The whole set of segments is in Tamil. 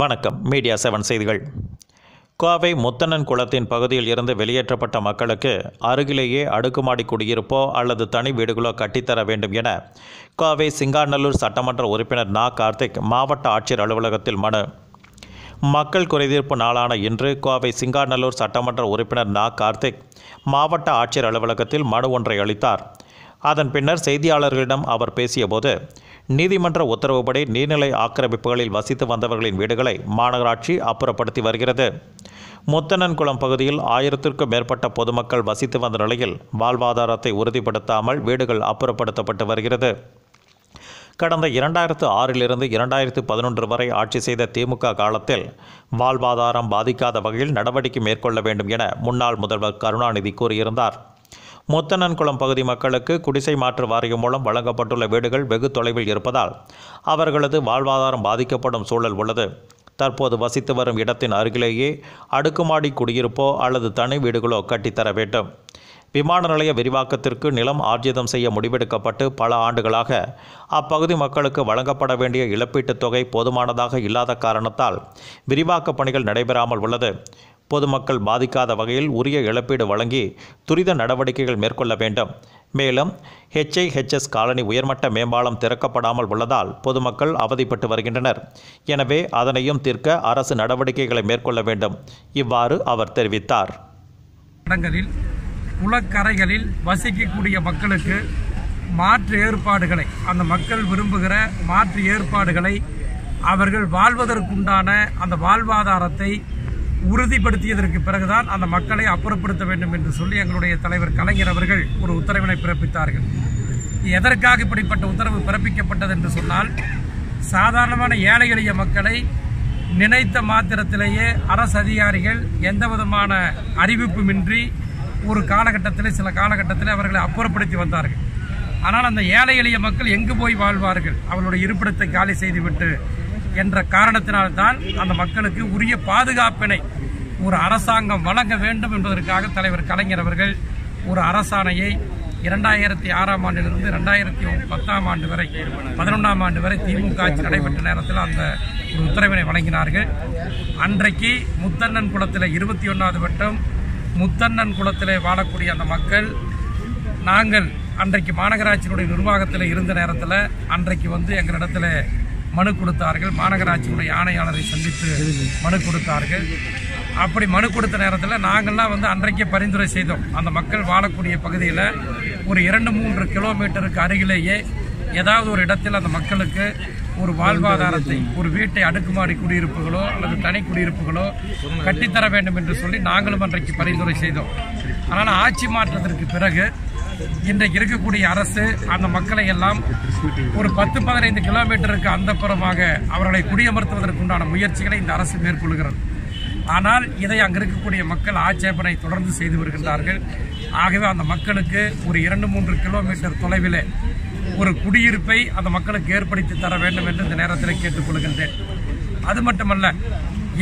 வணக்கம். மீடியா செவன் செய்திகள். கோவை முத்தண்ணன் குளத்தின் பகுதியில் இருந்து வெளியேற்றப்பட்ட மக்களுக்கு அருகிலேயே அடுக்குமாடி குடியிருப்போ அல்லது தனி வீடுகளோ கட்டித்தர வேண்டும் என கோவை சிங்காநல்லூர் சட்டமன்ற உறுப்பினர் நா. கார்த்திக் மாவட்ட ஆட்சியர் அலுவலகத்தில் மனு. மக்கள் குறைதீர்ப்பு நாளான இன்று கோவை சிங்காநல்லூர் சட்டமன்ற உறுப்பினர் நா. கார்த்திக் மாவட்ட ஆட்சியர் அலுவலகத்தில் மனு ஒன்றை அளித்தார். அதன் பின்னர் செய்தியாளர்களிடம் அவர் பேசியபோது நீதிமன்ற உத்தரவுப்படி நீர்நிலை ஆக்கிரமிப்புகளில் வசித்து வந்தவர்களின் வீடுகளை மாநகராட்சி அப்புறப்படுத்தி வருகிறது. முத்தனன்குளம் பகுதியில் ஆயிரத்திற்கும் மேற்பட்ட பொதுமக்கள் வசித்து வந்த நிலையில் வாழ்வாதாரத்தை உறுதிப்படுத்தாமல் வீடுகள் அப்புறப்படுத்தப்பட்டு வருகிறது. கடந்த இரண்டாயிரத்து ஆறிலிருந்து இரண்டாயிரத்து பதினொன்று வரை ஆட்சி செய்த திமுக காலத்தில் வாழ்வாதாரம் பாதிக்காத வகையில் நடவடிக்கை மேற்கொள்ள வேண்டும் என முன்னாள் முதல்வர் கருணாநிதி கூறியிருந்தார். முத்தனன்குளம் பகுதி மக்களுக்கு குடிசை மாற்று வாரியம் மூலம் வழங்கப்பட்டுள்ள வீடுகள் வெகு தொலைவில் இருப்பதால் அவர்களது வாழ்வாதாரம் பாதிக்கப்படும் சூழல் உள்ளது. தற்போது வசித்து வரும் இடத்தின் அருகிலேயே அடுக்குமாடி குடியிருப்போ அல்லது தனி வீடுகளோ கட்டித்தர வேண்டும். விமான நிலைய விரிவாக்கத்திற்கு நிலம் ஆர்ஜிதம் செய்ய முடிவெடுக்கப்பட்டு பல ஆண்டுகளாக அப்பகுதி மக்களுக்கு வழங்கப்பட வேண்டிய இழப்பீட்டுத் தொகை போதுமானதாக இல்லாத காரணத்தால் விரிவாக்கப் பணிகள் நடைபெறாமல் உள்ளது. பொதுமக்கள் பாதிக்காத வகையில் உரிய இழப்பீடு வழங்கி துரித நடவடிக்கைகள் மேற்கொள்ள வேண்டும். மேலும் ஹெச்ஐஹெச்எஸ் காலனி உயர்மட்ட மேம்பாலம் திறக்கப்படாமல் உள்ளதால் பொதுமக்கள் அவதிப்பட்டு வருகின்றனர். எனவே அதனையும் தீர்க்க அரசு நடவடிக்கைகளை மேற்கொள்ள வேண்டும் இவ்வாறு அவர் தெரிவித்தார். குளக்கரைகளில் வசிக்கக்கூடிய மக்களுக்கு மாற்று ஏற்பாடுகளை அந்த மக்கள் விரும்புகிற மாற்று ஏற்பாடுகளை அவர்கள் வாழ்வதற்குண்டான அந்த வாழ்வாதாரத்தை உறுதிப்படுத்தியதற்கு பிறகுதான் அந்த மக்களை அப்புறப்படுத்த வேண்டும் என்று சொல்லி எங்களுடைய தலைவர் கலைஞர் அவர்கள் ஒரு உத்தரவினை பிறப்பித்தார்கள். எதற்காக இப்படிப்பட்ட உத்தரவு பிறப்பிக்கப்பட்டது என்று சொன்னால் சாதாரணமான ஏழை எளிய மக்களை நினைத்த மாத்திரத்திலேயே அரசு அதிகாரிகள் எந்த விதமான அறிவிப்புமின்றி ஒரு காலகட்டத்தில் சில காலகட்டத்தில் அவர்களை அப்புறப்படுத்தி வந்தார்கள். ஆனால் அந்த ஏழை எளிய மக்கள் எங்கு போய் வாழ்வார்கள்? அவர்களுடைய இருப்பிடத்தை காலி செய்துவிட்டு என்ற காரணத்தினால்தான் அந்த மக்களுக்கு உரிய பாதுகாப்பினை ஒரு அரசாங்கம் வழங்க வேண்டும் என்பதற்காக தலைவர் கலைஞர் அவர்கள் ஒரு அரசாணையை இரண்டாயிரத்தி ஆறாம் ஆண்டிலிருந்து ரெண்டாயிரத்தி பத்தாம் ஆண்டு வரை பதினொன்றாம் ஆண்டு வரை திமுக ஆட்சி நடைபெற்ற நேரத்தில் அந்த ஒரு உத்தரவினை வழங்கினார்கள். அன்றைக்கு முத்தண்ணன் குளத்தில் இருபத்தி ஒன்றாவது வட்டம் முத்தண்ணன் குளத்தில் வாழக்கூடிய அந்த மக்கள் நாங்கள் அன்றைக்கு மாநகராட்சியினுடைய நிர்வாகத்தில் இருந்த நேரத்தில் அன்றைக்கு வந்து எங்களிடத்தில் மனு கொடுத்தார்கள். மாநகராட்சியுடைய ஆணையாளரை சந்தித்து மனு கொடுத்தார்கள். அப்படி மனு கொடுத்த நேரத்தில் நாங்கள்லாம் வந்து அன்றைக்கே பரிந்துரை செய்தோம். அந்த மக்கள் வாழக்கூடிய பகுதியில் ஒரு இரண்டு மூன்று கிலோமீட்டருக்கு அருகிலேயே ஏதாவது ஒரு இடத்தில் அந்த மக்களுக்கு ஒரு வாழ்வாதாரத்தை ஒரு வீட்டை அடுக்குமாடி குடியிருப்புகளோ அல்லது தனி குடியிருப்புகளோ கட்டித்தர வேண்டும் என்று சொல்லி நாங்களும் அன்றைக்கு பரிந்துரை செய்தோம். ஆனால் ஆட்சி மாற்றத்திற்கு பிறகு இன்றைக்கு இருக்கக்கூடிய அரசு அந்த மக்களை எல்லாம் ஒரு பத்து பதினைந்து கிலோமீட்டருக்கு அந்த புறமாக அவர்களை குடியமர்த்துவதற்குண்டான முயற்சிகளை இந்த அரசு மேற்கொள்கிறது. ஆனால் இதை அங்கு இருக்கக்கூடிய மக்கள் ஆட்சேபனை தொடர்ந்து செய்து வருகின்றார்கள். ஆகவே அந்த மக்களுக்கு ஒரு இரண்டு மூன்று கிலோமீட்டர் தொலைவில் ஒரு குடியிருப்பை அந்த மக்களுக்கு ஏற்படுத்தி தர வேண்டும் என்று இந்த நேரத்தில் கேட்டுக்கொள்கின்றேன். அது மட்டுமல்ல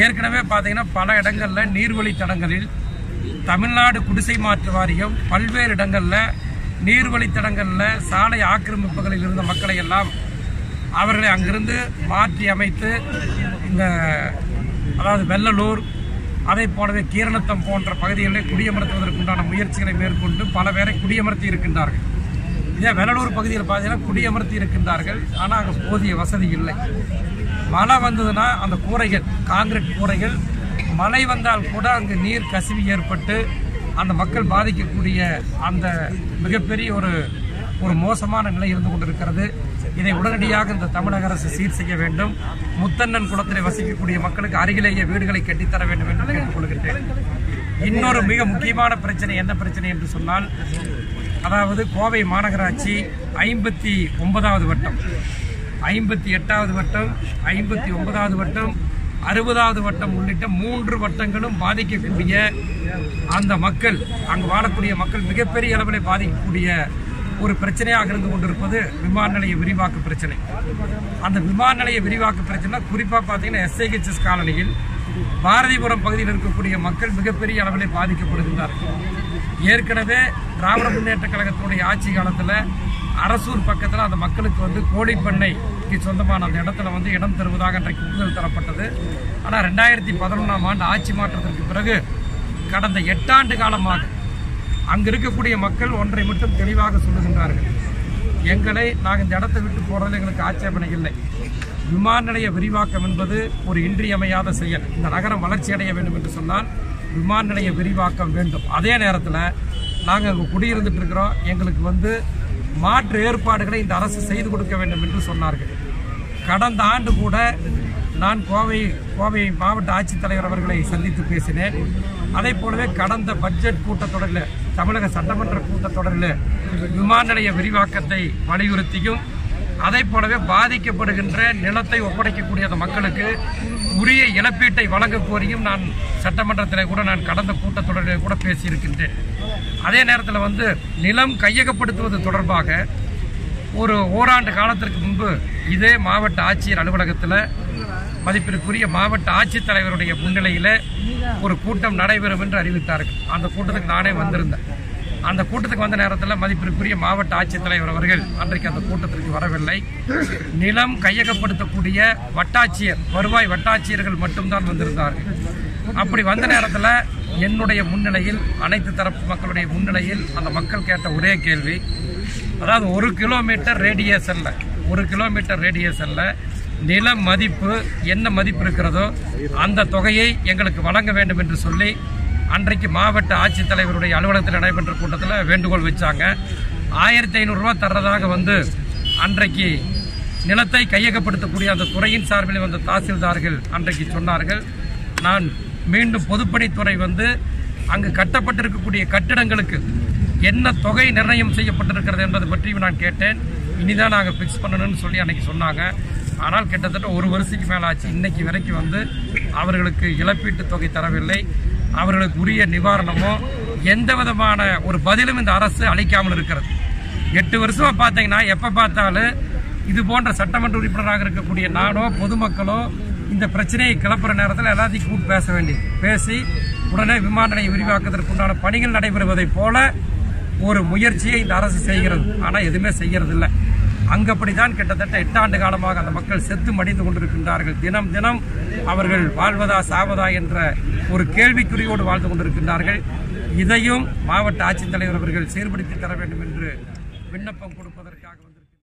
ஏற்கனவே பார்த்தீங்கன்னா பல இடங்களில் நீர்வழி தடங்களில் தமிழ்நாடு குடிசை மாற்று வாரியம் பல்வேறு இடங்களில் நீர்வழித்தடங்களில் சாலை ஆக்கிரமிப்புகளில் இருந்த மக்களை எல்லாம் அவர்களை அங்கிருந்து மாற்றி அமைத்து இந்த அதாவது வெள்ளலூர் அதே போலவே கீரணத்தம் போன்ற பகுதிகளில் குடியமர்த்துவதற்குண்டான முயற்சிகளை மேற்கொண்டு பல பேரை குடியமர்த்தி இருக்கின்றார்கள். இதே வெள்ளலூர் பகுதியில் பார்த்தீங்கன்னா குடியமர்த்தி இருக்கின்றார்கள். ஆனால் அங்கே போதிய வசதி இல்லை. மழை வந்ததுன்னா அந்த கூரைகள் காங்கிரீட் கூரைகள் மழை வந்தால் கூட அங்கு நீர் கசிவு ஏற்பட்டு அந்த மக்கள் பாதிக்கக்கூடிய அந்த மிகப்பெரிய ஒரு ஒரு மோசமான நிலை இருந்து கொண்டிருக்கிறது. இதை உடனடியாக இந்த தமிழக அரசு சீர் செய்ய வேண்டும். முத்தண்ணன் குளத்தில் வசிக்கக்கூடிய மக்களுக்கு அருகிலேயே வீடுகளை கட்டித்தர வேண்டும் என்று கேட்டுக்கொள்கின்றேன் இன்னொரு மிக முக்கியமான பிரச்சனை என்ன பிரச்சனை என்று சொன்னால் அதாவது கோவை மாநகராட்சி ஐம்பத்தி ஒன்பதாவது வட்டம். ஐம்பத்தி எட்டாவது வட்டம் ஐம்பத்தி ஒன்பதாவது வட்டம் அறுபதாவது வட்டம் உள்ளிட்ட மூன்று வட்டங்களும் பாதிக்கக்கூடிய அந்த மக்கள் அங்கு வாழக்கூடிய மக்கள் மிகப்பெரிய அளவில் பாதிக்கக்கூடிய ஒரு பிரச்சனையாக இருந்து கொண்டிருப்பது விமான நிலைய விரிவாக்க பிரச்சனை. அந்த விமான நிலைய விரிவாக்க பிரச்சனை குறிப்பாக பார்த்தீங்கன்னா எஸ்ஐஹெச்எஸ் காலனியில் பாரதிபுரம் பகுதியில் இருக்கக்கூடிய மக்கள் மிகப்பெரிய அளவில் பாதிக்கப்படுகின்றார்கள். ஏற்கனவே திராவிட முன்னேற்ற கழகத்தினுடைய ஆட்சி காலத்தில் அரசூர் பக்கத்தில் அந்த மக்களுக்கு வந்து கோழி சொந்தமான அந்த இடத்துல வந்து இடம் தருவதாக இன்றைக்கு ஒப்புதல் தரப்பட்டது. ஆனால் ரெண்டாயிரத்தி பதினொன்றாம் ஆண்டு ஆட்சி மாற்றத்திற்கு பிறகு கடந்த எட்டாண்டு காலமாக அங்கு இருக்கக்கூடிய மக்கள் ஒன்றை மட்டும் தெளிவாக சொல்லுகின்றார்கள். எங்களை நாங்கள் இந்த இடத்தை விட்டு போகிறது எங்களுக்கு ஆட்சேபனை இல்லை. விமான நிலைய விரிவாக்கம் என்பது ஒரு இன்றியமையாத செயல். இந்த நகரம் வளர்ச்சி அடைய வேண்டும் என்று சொன்னால் விமான நிலைய விரிவாக்கம் வேண்டும். அதே நேரத்தில் நாங்கள் அங்கே குடியிருந்துட்டு இருக்கிறோம். எங்களுக்கு வந்து மாற்று ஏற்பாடுகளை இந்த அரசு செய்து கொடுக்க வேண்டும் என்று சொன்னார்கள். கடந்த ஆண்டு கூட நான் கோவை கோவை மாவட்ட ஆட்சித்தலைவர் அவர்களை சந்தித்து பேசினேன். அதே போலவே கடந்த பட்ஜெட் கூட்டத்தொடரில் தமிழக சட்டமன்ற கூட்டத்தொடரில் விமான நிலைய விரிவாக்கத்தை வலியுறுத்தியும் அதை போலவே பாதிக்கப்படுகின்ற நிலத்தை ஒப்படைக்கக்கூடிய அந்த மக்களுக்கு உரிய இழப்பீட்டை வழங்க கோரியும் நான் சட்டமன்றத்தில் கூட நான் கடந்த கூட்டத்தொடரில் கூட பேசியிருக்கின்றேன். அதே நேரத்தில் வந்து நிலம் கையகப்படுத்துவது தொடர்பாக ஒரு ஓராண்டு காலத்திற்கு முன்பு இதே மாவட்ட ஆட்சியர் அலுவலகத்தில் மதிப்பிற்குரிய மாவட்ட ஆட்சித்தலைவருடைய முன்னிலையில் ஒரு கூட்டம் நடைபெறும் என்று அறிவித்தார்கள். அந்த கூட்டத்துக்கு நானே வந்திருந்தேன். அந்த கூட்டத்துக்கு வந்த நேரத்தில் மதிப்பிற்குரிய மாவட்ட ஆட்சித்தலைவர் அவர்கள் அன்றைக்கு அந்த கூட்டத்திற்கு வரவில்லை. நிலம் கையகப்படுத்தக்கூடிய வட்டாட்சியர் வருவாய் வட்டாட்சியர்கள் மட்டும்தான் வந்திருந்தார்கள். அப்படி வந்த நேரத்தில் என்னுடைய முன்னிலையில் அனைத்து தரப்பு மக்களுடைய முன்னிலையில் அந்த மக்கள் கேட்ட ஒரே கேள்வி. அதாவது ஒரு கிலோமீட்டர் ரேடியேஷனில் ஒரு கிலோமீட்டர் ரேடியேஷனில் நில மதிப்பு என்ன மதிப்பு இருக்கிறதோ அந்த தொகையை எங்களுக்கு வழங்க வேண்டும் என்று சொல்லி அன்றைக்கு மாவட்ட ஆட்சித்தலைவருடைய அலுவலகத்தில் நடைபெற்ற கூட்டத்தில் வேண்டுகோள் வச்சாங்க ஆயிரத்தி ஐநூறுரூவா தர்றதாக வந்து அன்றைக்கு நிலத்தை கையகப்படுத்தக்கூடிய அந்த துறையின் சார்பில் வந்த தாசில்தார்கள் அன்றைக்கு சொன்னார்கள். நான் மீண்டும் பொதுப்பணித்துறை வந்து அங்கு கட்டப்பட்டிருக்கக்கூடிய கட்டிடங்களுக்கு என்ன தொகை நிர்ணயம் செய்யப்பட்டிருக்கிறது என்பது பற்றியும் நான் கேட்டேன். இனிதான் நாங்கள் ஃபிக்ஸ் பண்ணணும்னு சொல்லி அன்னைக்கு சொன்னாங்க. ஆனால் கிட்டத்தட்ட ஒரு வருஷத்துக்கு மேலே ஆச்சு இன்னைக்கு வரைக்கும் வந்து அவர்களுக்கு இழப்பீட்டு தொகை தரவில்லை. அவர்களுக்கு உரிய நிவாரணமோ எந்த விதமான ஒரு பதிலும் இந்த அரசு அளிக்காமல் இருக்கிறது. எட்டு வருஷமா பார்த்தீங்கன்னா எப்போ பார்த்தாலும் இது போன்ற சட்டமன்ற உறுப்பினராக இருக்கக்கூடிய நானோ பொதுமக்களோ இந்த பிரச்சனையை கிளப்புற நேரத்தில் எல்லாத்தையும் கூப்பிட்டு பேச வேண்டியது. பேசி உடனே விமான நிலைய விரிவாக்கத்திற்குண்டான பணிகள் நடைபெறுவதைப் போல ஒரு முயற்சியை இந்த அரசு செய்கிறது. ஆனால் எதுவுமே செய்கிறது இல்லை அங்கப்படிதான் கிட்டத்தட்ட எட்டாண்டு காலமாக அந்த மக்கள் செத்து மடிந்து கொண்டிருக்கின்றார்கள். தினம் தினம் அவர்கள் வாழ்வதா சாவதா என்ற ஒரு கேள்விக்குறியோடு வாழ்ந்து கொண்டிருக்கின்றார்கள். இதையும் மாவட்ட ஆட்சித்தலைவர் அவர்கள் சீர்படுத்தி தர வேண்டும் என்று விண்ணப்பம் கொடுப்பது